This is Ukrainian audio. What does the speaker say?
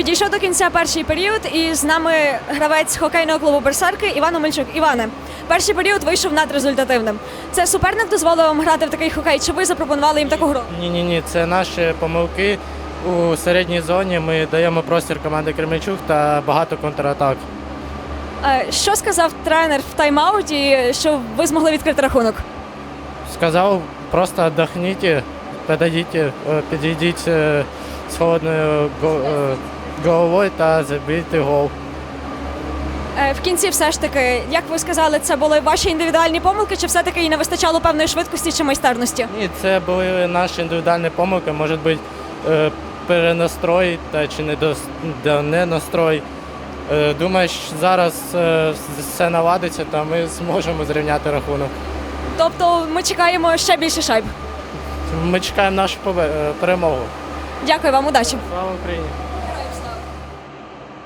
Підійшов до кінця перший період, і з нами гравець хокейного клубу Берсерки Іван Омельчук. Іване, перший період вийшов надрезультативним. Це суперник дозволив вам грати в такий хокей, чи ви запропонували їм таку гру? Ні, ні, ні, це наші помилки. У середній зоні ми даємо простір команди Кременчук та багато контратак. Е, Що сказав тренер в тайм-ауті, що ви змогли відкрити рахунок? Сказав, просто віддохніть, підійдіть, е, підійдіть з холодною го- е, головою та забійте гол. Е, В кінці все ж таки, як ви сказали, це були ваші індивідуальні помилки, чи все-таки і не вистачало певної швидкості чи майстерності? Ні, це були наші індивідуальні помилки, може бути е, перенастрой та чи не, дос, да, не настрой. Е, Думаю, що зараз все наладиться та ми зможемо зрівняти рахунок. Тобто ми чекаємо ще більше шайб. Ми чекаємо нашу перемогу. Дякую вам, удачі. Слава Україні!